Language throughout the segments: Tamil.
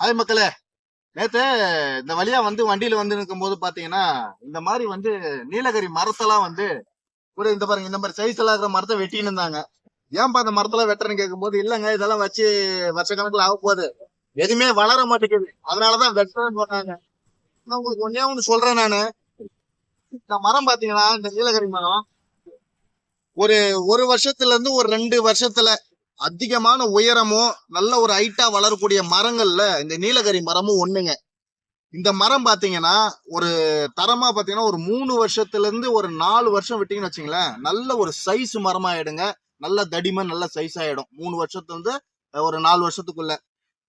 ஹாய் மக்களே. நேத்து இந்த வழியா வந்து வண்டியில வந்து நிற்கும் போது பாத்தீங்கன்னா இந்த மாதிரி வந்து நீலகிரி மரத்தெல்லாம் வந்து ஒரு இந்த பாருங்க இந்த மாதிரி சைஸ் எல்லாம் இருக்கிற மரத்தை வெட்டின்னு இருந்தாங்க. ஏன்பா அந்த மரத்தெல்லாம் வெட்டுறேன்னு கேட்கும்போது இல்லங்க இதெல்லாம் வச்சு வருஷ கணக்குல ஆக போகுது. எதுவுமே வளர மாட்டேங்குது. அதனாலதான் வெட்டுறேன்னு சொன்னாங்க. நான் உங்களுக்கு ஒன்னே ஒண்ணு சொல்றேன் நானு. இந்த மரம் பாத்தீங்கன்னா இந்த நீலகிரி மரம் ஒரு ஒரு வருஷத்துல இருந்து ஒரு ரெண்டு வருஷத்துல அதிகமான உயரமும் நல்ல ஒரு ஹைட்டா வளரக்கூடிய மரங்கள்ல இந்த நீலகரி மரமும் ஒண்ணுங்க. இந்த மரம் பாத்தீங்கன்னா ஒரு தரமா பாத்தீங்கன்னா ஒரு மூணு வருஷத்துல இருந்து ஒரு நாலு வருஷம் விட்டீங்கன்னு வச்சுங்களேன் நல்ல ஒரு சைஸ் மரமா ஆயிடுங்க நல்ல தடிமன் நல்ல சைஸ் ஆயிடும். மூணு வருஷத்துல இருந்து ஒரு நாலு வருஷத்துக்குள்ள.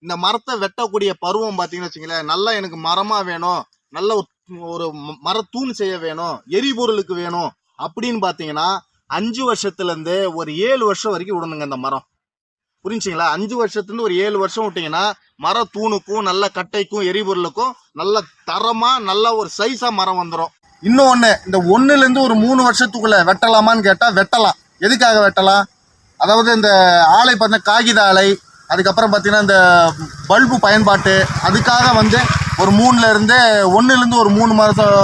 இந்த மரத்தை வெட்டக்கூடிய பருவம் பாத்தீங்கன்னு வச்சுங்களேன் நல்லா எனக்கு மரமா வேணும். நல்ல ஒரு மரத்தூண் செய்ய வேணும். எரிபொருளுக்கு வேணும். அப்படின்னு பாத்தீங்கன்னா அஞ்சு வருஷத்துல இருந்து ஒரு ஏழு வருஷம் வரைக்கும் விடணுங்க இந்த மரம். புரிஞ்சுங்களா? அஞ்சு வருஷத்துலேருந்து ஒரு ஏழு வருஷம் விட்டிங்கன்னா மர தூணுக்கும் நல்ல கட்டைக்கும் எரிபொருளுக்கும் நல்ல தரமாக நல்ல ஒரு சைஸாக மரம் வந்துடும் இன்னொன்னு இந்த ஒன்றுலேருந்து ஒரு மூணு வருஷத்துக்குள்ளே வெட்டலாமான்னு கேட்டால் வெட்டலாம். எதுக்காக வெட்டலாம்? அதாவது இந்த ஆலை பார்த்தீங்கன்னா காகித ஆலை அதுக்கப்புறம் பார்த்தீங்கன்னா இந்த பல்பு பயன்பாட்டு அதுக்காக வந்து ஒரு மூணுலேருந்து ஒன்றுலேருந்து ஒரு மூணு மாதம்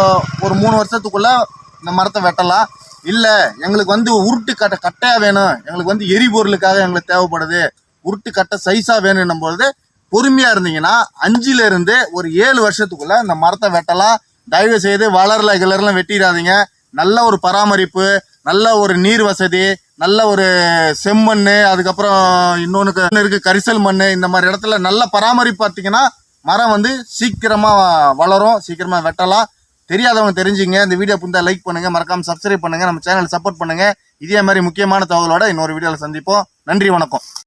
ஒரு மூணு வருஷத்துக்குள்ளே இந்த மரத்தை வெட்டலாம். இல்லை எங்களுக்கு வந்து உருட்டு கட்டை கட்டையாக வேணும். எங்களுக்கு வந்து எரிபொருளுக்காக எங்களுக்கு தேவைப்படுது. உருட்டு கட்டை சைஸாக வேணும்னும் பொழுது பொறுமையாக இருந்தீங்கன்னா அஞ்சிலிருந்து ஒரு ஏழு வருஷத்துக்குள்ளே இந்த மரத்தை வெட்டலாம். தயவு செய்து வளரல கிளறலாம் வெட்டிடாதீங்க. நல்ல ஒரு பராமரிப்பு நல்ல ஒரு நீர் வசதி நல்ல ஒரு செம்மண் அதுக்கப்புறம் இன்னொன்று இருக்குது கரிசல் மண் இந்த மாதிரி இடத்துல நல்ல பராமரிப்பு பார்த்தீங்கன்னா மரம் வந்து சீக்கிரமாக வளரும் சீக்கிரமாக வெட்டலாம். தெரியாதவங்க தெரிஞ்சுங்க. இந்த வீடியோ புரிந்தால் லைக் பண்ணுங்க. மறக்காம சப்ஸ்கிரைப் பண்ணுங்க. நம்ம சேனல் சப்போர்ட் பண்ணுங்க. இதே மாதிரி முக்கியமான தகவலோட இன்னொரு வீடியோவில் சந்திப்போம். நன்றி வணக்கம்.